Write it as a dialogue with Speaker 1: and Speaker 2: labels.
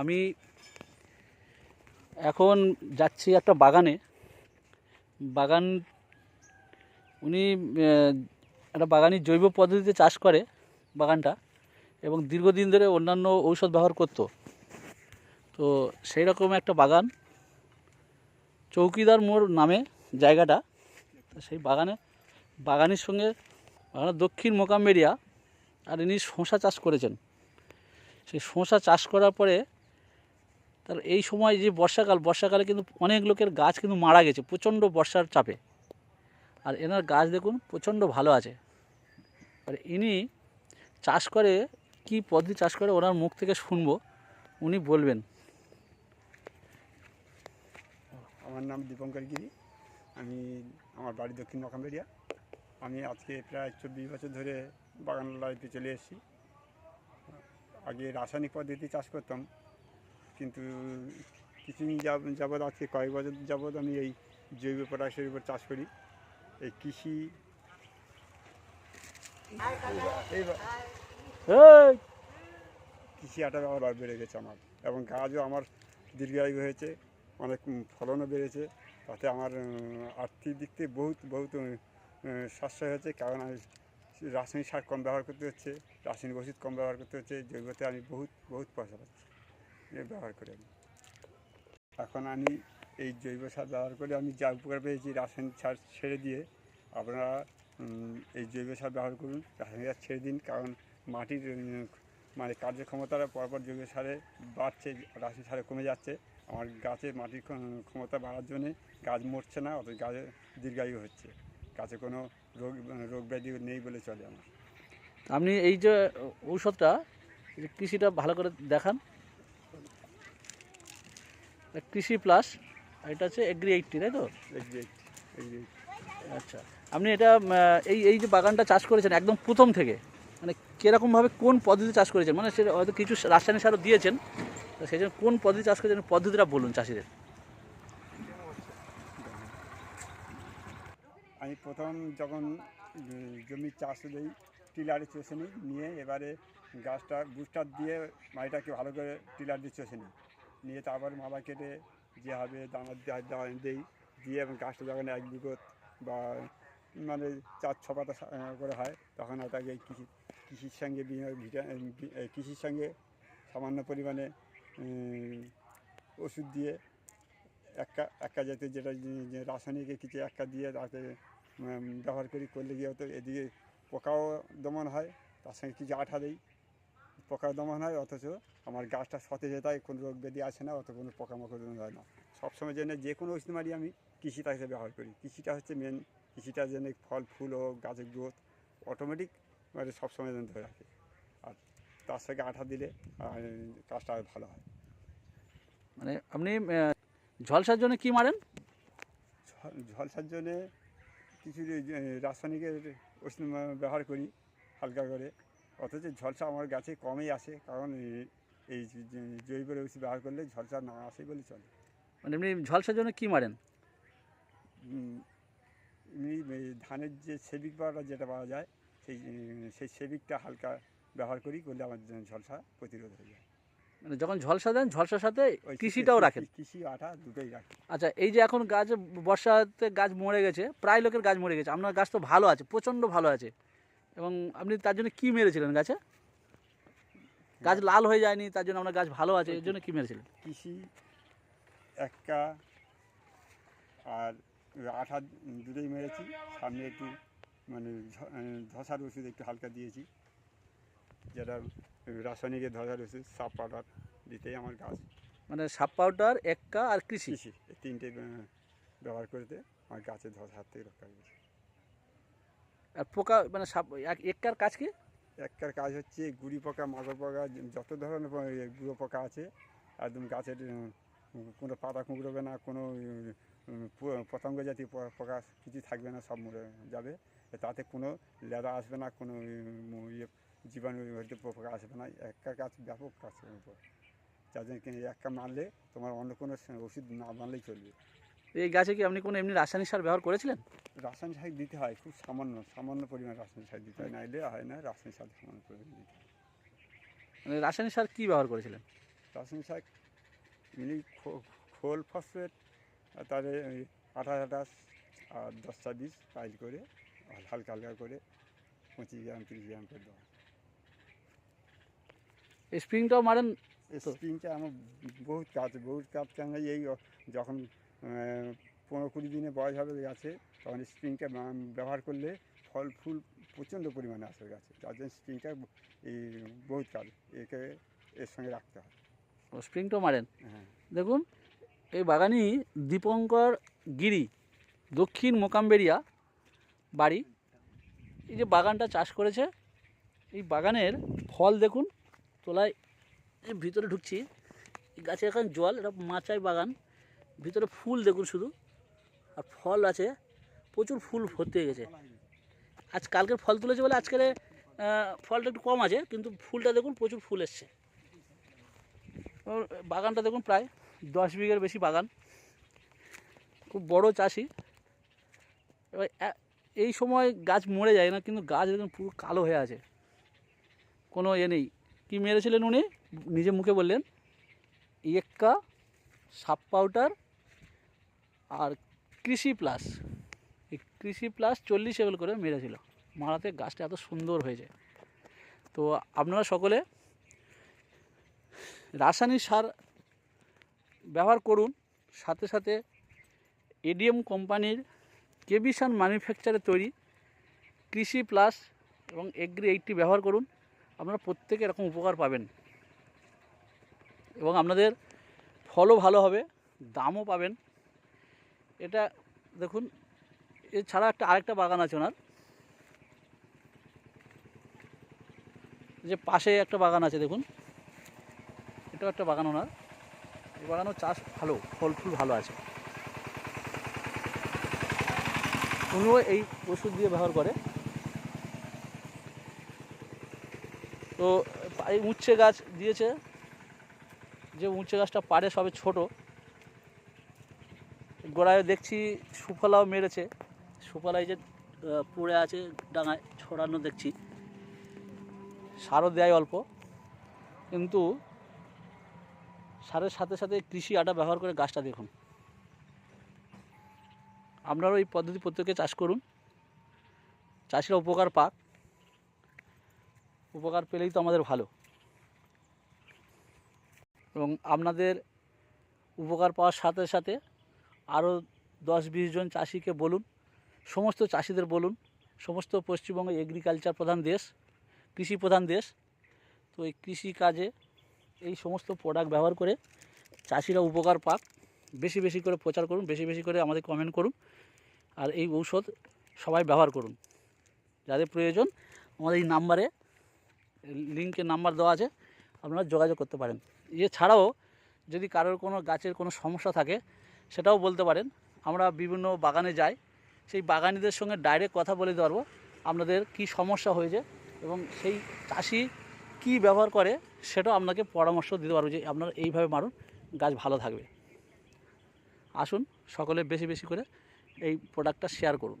Speaker 1: আমি এখন যাচ্ছি একটা বাগানে। বাগান, উনি একটা বাগানি জৈব পদ্ধতিতে চাষ করে বাগানটা এবং দীর্ঘদিন ধরে অন্যান্য ঔষধ ব্যবহার করতো। তো সেই রকম একটা বাগান, চৌকিদার মোড় নামে জায়গাটা। সেই বাগানে, বাগানের সঙ্গে বাগানের দক্ষিণ মোকাম এরিয়া আর ইনি শশা চাষ করেছেন। সেই শশা চাষ করার পরে তার এই সময় যে বর্ষাকাল, বর্ষাকালে কিন্তু অনেক লোকের গাছ কিন্তু মারা গেছে প্রচণ্ড বর্ষার চাপে। আর এনার গাছ দেখুন প্রচণ্ড ভালো আছে। আর ইনি চাষ করে, কি পদ্ধতি চাষ করে ওনার মুখ থেকে শুনব, উনি বলবেন।
Speaker 2: আমার নাম দীপঙ্কর গিরি। আমি আমার বাড়ি দক্ষিণ মকামবেরিয়া আমি আজকে প্রায় চব্বিশ বছর ধরে বাগান লাইফে চলে এসেছি। আগে রাসায়নিক পদ্ধতি চাষ করতাম কিন্তু কিছুদিন যাব- যাবৎ আজকে কয়েক বছর যাবৎ আমি এই জৈব পটাশের উপর চাষ করি। এই কৃষি কৃষি আটা আবার বেড়ে গেছে আমার এবং গাছও আমার দীর্ঘায়ু হয়েছে অনেক ফলনও বেড়েছে। তাতে আমার আর্থিক দিক থেকে বহুত বহুত সাশ্রয় হয়েছে কারণ আমি রাসায়নিক সার কম ব্যবহার করতে হচ্ছে রাসায়নিক ওষুধ কম ব্যবহার করতে হচ্ছে জৈবতে আমি বহুত বহুত পয়সা পাচ্ছি। ব্যবহার করে আমি। এখন আমি এই জৈব সার ব্যবহার করে আমি যা উপকার পেয়েছি রাসায়নিক সার ছেড়ে দিয়ে, আপনারা এই জৈব সার ব্যবহার করুন, রাসায়নিক সার ছেড়ে দিন, কারণ মাটির মানে কার্যক্ষমতাটা পরপর জৈব সারে বাড়ছে, রাসায়নিক সারে কমে যাচ্ছে। আমার গাছের মাটির ক্ষমতা বাড়ার জন্যে গাছ মরছে না, অথচ গাছে দীর্ঘায়ু হচ্ছে। গাছে কোনো রোগ রোগ ব্যাধি নেই বলে চলে আমার।
Speaker 1: আপনি এই যে ঔষধটা কৃষিটা ভালো করে দেখান। কৃষি প্লাস এটা হচ্ছে এগ্রি এইটটি তাই তো? আচ্ছা আপনি এটা এই এই যে বাগানটা চাষ করেছেন একদম প্রথম থেকে মানে কীরকমভাবে কোন পদ্ধতি চাষ করেছেন? মানে সে হয়তো কিছু রাসায়নিক সারও দিয়েছেন তো সেই জন্য কোন পদ্ধতি চাষ করেছেন পদ্ধতিটা বলুন চাষিদের।
Speaker 2: আমি প্রথম যখন জমি চাষ দিই টিলারে চষে নিই নিয়ে এবারে গাছটা বুস্টার দিয়ে মাটিটাকে ভালো করে টিলার দিয়ে চষে নিই। নিয়ে তারপর মালা কেটে যেভাবে দানা দেওয়া- দেওয়া দেই, দিয়ে এবং গাছটা যখন এক বিগত বা মানে চার ছ পাতা করে হয়, তখন ওটাকে কৃষি কৃষির সঙ্গে ভিটা- কৃষির সঙ্গে সামান্য পরিমাণে ওষুধ দিয়ে একা একা জাতীয় যেটা যে- যে কিছু একা দিয়ে তাকে ব্যবহার করি, করলে গিয়ে হতো, এদিকে পোকাও দমন হয়, তার সঙ্গে কিছু আঠা দিই পোকাও দমন হয় অথচ আমার গাছটা সতেজ হয়ে থাকে কোনো রোগ ব্যাধি আসে না অত কোনো পোকামাকড় হয় না। সবসময় জন্য যে কোনো ওষুধ মারি আমি কৃষিটা হিসেবে ব্যবহার করি। কৃষিটা হচ্ছে মেন কৃষিটা যেন ফল ফুল হোক গাছের গ্রোথ অটোমেটিক মানে সবসময় যেন ধরে রাখে। আর তার সঙ্গে আঠা দিলে আর, কাজটা আরও ভালো হয়।
Speaker 1: মানে আপনি ঝলসার জন্য কি মারেন?
Speaker 2: ঝলসার জন্যে কিছু রাসায়নিকের ওষুধ ব্যবহার করি হালকা করে। অথচ ঝলসা আমার গাছে কমই আসে কারণ এই- জৈব ওষুধ ব্যবহার করলে ঝলসা না আসে বলে চলে।
Speaker 1: মানে এমনি ঝলসার জন্য কী মারেন?
Speaker 2: এমনি ধানের যে সেবিক পাউডার যেটা পাওয়া যায় সেই সেই সেবিকটা হালকা ব্যবহার করি করলে আমার ঝলসা প্রতিরোধ হয়ে যায়।
Speaker 1: মানে যখন ঝলসা দেন ঝলসার সাথে কৃষিটাও রাখেন?
Speaker 2: কৃষি আঠা দুটোই রাখি।
Speaker 1: আচ্ছা এই যে এখন গাছ বর্ষাতে গাছ মরে গেছে প্রায় লোকের গাছ মরে গেছে আপনার গাছ তো ভালো আছে প্রচণ্ড ভালো আছে। এবং আপনি তার জন্য কি মেরেছিলেন গাছে? গাছ লাল হয়ে যায়নি তার জন্য আপনার গাছ ভালো আছে এর জন্য কি মেরেছিলেন?
Speaker 2: কৃষি এক্কা আর আঠা দুটোই মেরেছি। সামনে একটু মানে আহ, ধসার ওষুধ একটু হালকা দিয়েছি। যেটা রাসায়নিকের ধসার ওষুধ সাপ পাউডার দিতেই আমার গাছ।
Speaker 1: মানে সাপ পাউডার এক্কা আর কৃষি?
Speaker 2: তিনটে ব্যবহার করতে আমার গাছের ধস হাত থেকে রক্ষা করেছে
Speaker 1: আর পোকা মানে সাপ, এক- এক্কার কাজ কি?
Speaker 2: একটার কাজ হচ্ছে গুড়ি পোকা মাকড় পোকা, যত ধরনের গুঁড়ো পোকা আছে, একদম গাছের কোনো পাতা কুঁকড়বে না, কোনো পতঙ্গ জাতীয় পোকা কিছু থাকবে না, সব মরে যাবে। তাতে কোনো লেদা আসবে না, কোনো ইয়ে জীবাণু পোকা আসবে না। একটা গাছ ব্যাপক কাজ। যার জন্য কি একটা মারলে তোমার অন্য কোনো ওষুধ না মারলেই চলবে।
Speaker 1: এই গাছে কি আপনি কোনো এমনি রাসায়নিক সার ব্যবহার করেছিলেন?
Speaker 2: রাসায়নিক সার দিতে হয় খুব সামান্য সামান্য পরিমাণ রাসায়নিক সার দিতে হয় নাইলে হয় না রাসায়নিক সার সামান্য পরিমাণ দিতে হয়।
Speaker 1: মানে রাসায়নিক সার কী ব্যবহার করেছিলেন?
Speaker 2: রাসায়নিক সার এমনি খোল ফসফেট তারে আঠাশ আঠাশ আর দশ ছাব্বিশ পাইল করে আর হালকা হালকা করে পঁচিশ গ্রাম তিরিশ গ্রাম করে দেওয়া
Speaker 1: স্প্রিংটাও মারেন
Speaker 2: স্প্রিংটা আমার বহুত কাজ বহুত কাজ। কেন এই যখন পনেরো কুড়ি দিনে বয়স হবে গাছে তখন স্প্রিংটা ব্যবহার করলে ফল ফুল প্রচণ্ড পরিমাণে আসে গাছে। যার জন্য স্প্রিংটা এই বহুত কাজ একে এর সঙ্গে রাখতে হয়।
Speaker 1: ও স্প্রিংটাও মারেন?
Speaker 2: হ্যাঁ।
Speaker 1: দেখুন এই বাগানই দীপঙ্কর গিরি দক্ষিণ মোকামবেরিয়া বাড়ি। এই যে বাগানটা চাষ করেছে এই বাগানের ফল দেখুন তোলায় ভিতরে ঢুকছি। এই গাছে এখন জল এটা মাচাই বাগান। ভিতরে ফুল দেখুন শুধু। আর ফল আছে, প্রচুর ফুল ভর্তি হয়ে গেছে। আজ কালকের ফল তুলেছে বলে আজকের ফলটা একটু কম আছে, কিন্তু ফুলটা দেখুন প্রচুর ফুল এসছে। বাগানটা দেখুন প্রায় দশ বিঘের বেশি বাগান। খুব বড় চাষি। এবার এই সময় গাছ মরে যায় না, কিন্তু গাছ দেখুন পুরো কালো হয়ে আছে। কোনো এ নেই। কী মেরেছিলেন উনি? নিজে মুখে বললেন, ইয়েক্কা, সাপ পাউডার আর কৃষি প্লাস। এই কৃষি প্লাস চল্লিশ এগুলো করে মেরেছিল মারাতে গাছটা এত সুন্দর হয়েছে। তো আপনারা সকলে রাসায়নিক সার ব্যবহার করুন। সাথে সাথে এডিএম কোম্পানির কেবিসান ম্যানুফ্যাকচারে তৈরি কৃষি প্লাস এবং এগ্রি এইটটি ব্যবহার করুন। আপনারা প্রত্যেকে এরকম উপকার পাবেন। এবং আপনাদের ফলও ভালো হবে, দামও পাবেন। এটা দেখুন, এছাড়া একটা আরেকটা বাগান আছে ওনার। যে পাশে একটা বাগান আছে, দেখুন। এটাও একটা বাগান ওনার। এই বাগানও চাষ ভালো, ফল ফুল ভালো আছে। উনিও এই ওষুধ দিয়ে ব্যবহার করে। তো এই উচ্ছে গাছ দিয়েছে। যে উচ্ছে গাছটা পারে সবে ছোট গোড়ায় দেখছি সুফলাও মেরেছে। সুফলাই যে পড়ে আছে ডাঙায়, ছড়ানো দেখছি। সারও দেয় অল্প। কিন্তু সারের সাথে সাথে কৃষি আটা ব্যবহার করে গাছটা দেখুন। আপনারাও এই পদ্ধতি প্রত্যেকে চাষ করুন। চাষিরা উপকার পাক। উপকার পেলেই তো আমাদের ভালো। এবং আপনাদের উপকার পাওয়ার সাথে সাথে আরও দশ বিশ জন চাষিকে বলুন, সমস্ত চাষিদের বলুন, সমস্ত পশ্চিমবঙ্গ এগ্রিকালচার প্রধান দেশ, কৃষি প্রধান দেশ। তো এই কৃষি কাজে এই সমস্ত প্রোডাক্ট ব্যবহার করে চাষিরা উপকার পাক। বেশি বেশি করে প্রচার করুন, বেশি বেশি করে আমাদের কমেন্ট করুন, আর এই ঔষধ সবাই ব্যবহার করুন। যাদের প্রয়োজন, আমাদের এই নাম্বারে লিঙ্কের নাম্বার দেওয়া আছে, আপনারা যোগাযোগ করতে পারেন। এছাড়াও যদি কারোর কোনো গাছের কোনো সমস্যা থাকে সেটাও বলতে পারেন। আমরা বিভিন্ন বাগানে যাই, সেই বাগানিদের সঙ্গে ডাইরেক্ট কথা বলে পারব আপনাদের কী সমস্যা হয়েছে এবং সেই চাষি কি ব্যবহার করে সেটাও আপনাকে পরামর্শ দিতে পারব যে আপনারা এইভাবে মারুন, গাছ ভালো থাকবে। আসুন, সকলে বেশি বেশি করে এই প্রোডাক্টটা শেয়ার করুন।